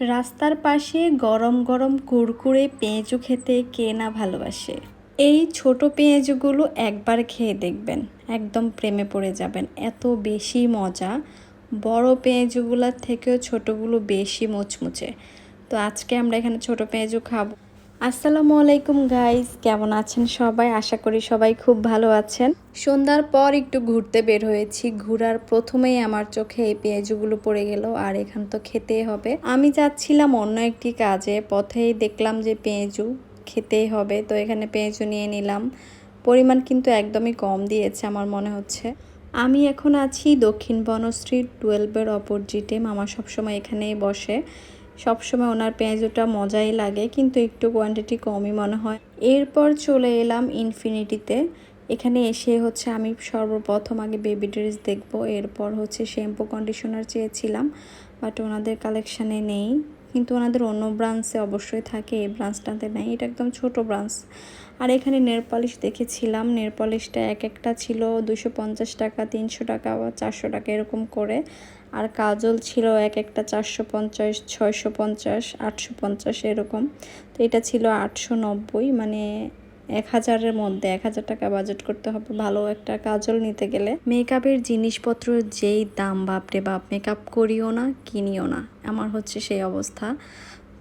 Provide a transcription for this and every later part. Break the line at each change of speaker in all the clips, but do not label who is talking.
রাস্তার পাশে গরম গরম কুড়কুড়ে পেঁয়াজু খেতে কে না ভালোবাসে। এই ছোট পেঁয়াজগুলো একবার খেয়ে দেখবেন, একদম প্রেমে পড়ে যাবেন। এত বেশি মজা। বড় পেঁয়াজুগুলোর থেকেও ছোটগুলো বেশি মুচমুচে। তো আজকে আমরা এখানে ছোট পেঁয়াজু খাব। আসসালামু আলাইকুম গাইস কেমন আছেন সবাই? আশা করি সবাই খুব ভালো আছেন। সন্ধ্যার পর একটু ঘুরতে বের হয়েছি। ঘুরার প্রথমেই আমার চোখে এই পেঁয়াজুগুলো পড়ে গেল, আর এখান তো খেতেই হবে। আমি যাচ্ছিলাম অন্য একটি কাজে, পথেই দেখলাম যে পেঁয়াজু খেতেই হবে, তো এখানে পেঁয়াজু নিয়ে নিলাম। পরিমাণ কিন্তু একদমই কম দিয়েছে আমার মনে হচ্ছে। আমি এখন আছি দক্ষিণ বনশ্রী টুয়েলভের অপোজিটে। মামা সবসময় এখানেই বসে। সবসময় ওনার পেঁয়াজুটা মজাই লাগে, কিন্তু একটু কোয়ান্টিটি কমই মনে হয়। এরপর চলে এলাম ইনফিনিটিতে এখানে এসে হচ্ছে আমি সর্বপ্রথম আগে বেবি ড্রেস দেখব, এরপর হচ্ছে শ্যাম্পু কন্ডিশনার চেয়েছিলাম। বাট ওনাদের কালেকশানে নেই। কিন্তু ওনাদের অন্য ব্রাঞ্চে অবশ্যই থাকে, এই ব্রাঞ্চটাতে নেই। এটা একদম ছোট ব্রাঞ্চ আর এখানে নেল পলিশ দেখেছিলাম। নেল পলিশটা এক একটা ছিল দুশো পঞ্চাশ টাকা, তিনশো টাকা বা চারশো টাকা এরকম করে। আর কাজল ছিল এক একটা চারশো পঞ্চাশ, ছয়শো পঞ্চাশ, আটশো পঞ্চাশ এরকম। তো এটা ছিল আটশো নব্বই মানে এক হাজারের মধ্যে, এক হাজার টাকা বাজেট করতে হবে ভালো একটা কাজল নিতে গেলে। মেকআপের জিনিসপত্র যেই দাম, বাপরে বাপ মেকআপ করিও না, কিনিও না, আমার হচ্ছে সেই অবস্থা।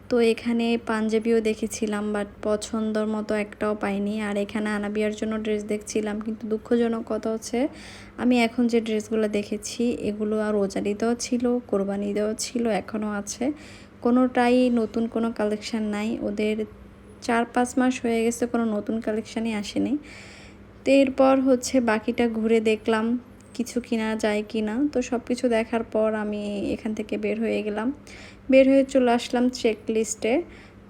তো এখানে পাঞ্জাবিও দেখেছিলাম বাট পছন্দর মতো একটাও পাইনি। আর এখানে আনাবিয়ার জন্য ড্রেস দেখছিলাম, কিন্তু দুঃখজনক কথা হচ্ছে, আমি এখন যে ড্রেসগুলো দেখেছি, এগুলো আর রোজারিতেও ছিল কোরবানি কোরবানিতেও ছিল, এখনও আছে। কোনোটাই নতুন কোনো কালেকশান নাই, ওদের চার পাঁচ মাস হয়ে গেছে, কোনো নতুন কালেকশানই আসেনি। তো এরপর হচ্ছে বাকিটা ঘুরে দেখলাম, কিছু কিনা যায় কি না তো সব কিছু দেখার পর আমি এখান থেকে বের হয়ে গেলাম। বের হয়ে চলে আসলাম চেক লিস্টে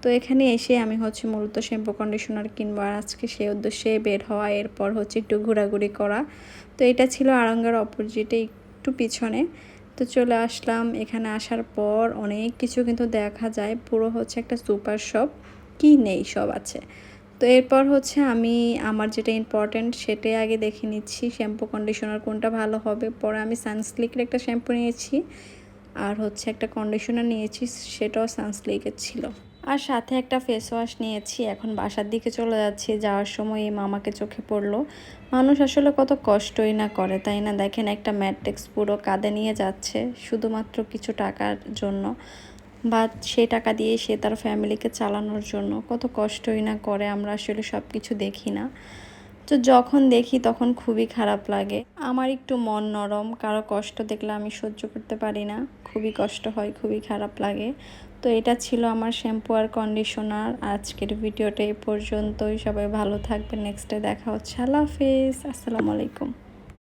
তো এখানে এসে আমি হচ্ছে মূলত শ্যাম্পু কন্ডিশনার কিনবো। আর আজকে সেই উদ্দেশ্যে বের হওয়া, এরপর হচ্ছে একটু ঘোরাঘুরি করা। তো এটা ছিল আরঙ্গার অপোজিটে একটু পিছনে। তো চলে আসলাম। এখানে আসার পর অনেক কিছু কিন্তু দেখা যায়। পুরো হচ্ছে একটা সুপার শপ কি নেই সব আছে। তো এরপর হচ্ছে আমি আমার যেটা ইম্পর্ট্যান্ট সেটাই আগে দেখে নিচ্ছি শ্যাম্পু কন্ডিশনার কোনটা ভালো হবে। পরে আমি সানস্লিকের একটা শ্যাম্পু নিয়েছি আর হচ্ছে একটা কন্ডিশনার নিয়েছি, সেটাও সানস্লিকের ছিল। আর সাথে একটা ফেস ওয়াশ নিয়েছি, এখন বাসার দিকে চলে যাচ্ছি, যাওয়ার সময় এই মামাকে চোখে পড়ল। মানুষ আসলে কত কষ্টই না করে, তাই না? দেখেন একটা ম্যাট্রিক্স পুরো কাঁধে নিয়ে যাচ্ছে, শুধুমাত্র কিছু টাকার জন্য। বা সে টাকা দিয়ে সে তার ফ্যামিলিকে চালানোর জন্য কত কষ্টই না করে, আমরা আসলে সব কিছু দেখি না। তো যখন দেখি তখন খুবই খারাপ লাগে। আমার একটু মন নরম, কারও কষ্ট দেখলে আমি সহ্য করতে পারি না। খুবই কষ্ট হয়, খুবই খারাপ লাগে। তো এটা ছিল আমার শ্যাম্পু আর কন্ডিশনার। আজকের ভিডিওটা এই পর্যন্তই। সবাই ভালো থাকবে নেক্সটে দেখা হচ্ছে। আল্লাহ হাফিজ। আসসালামু আলাইকুম।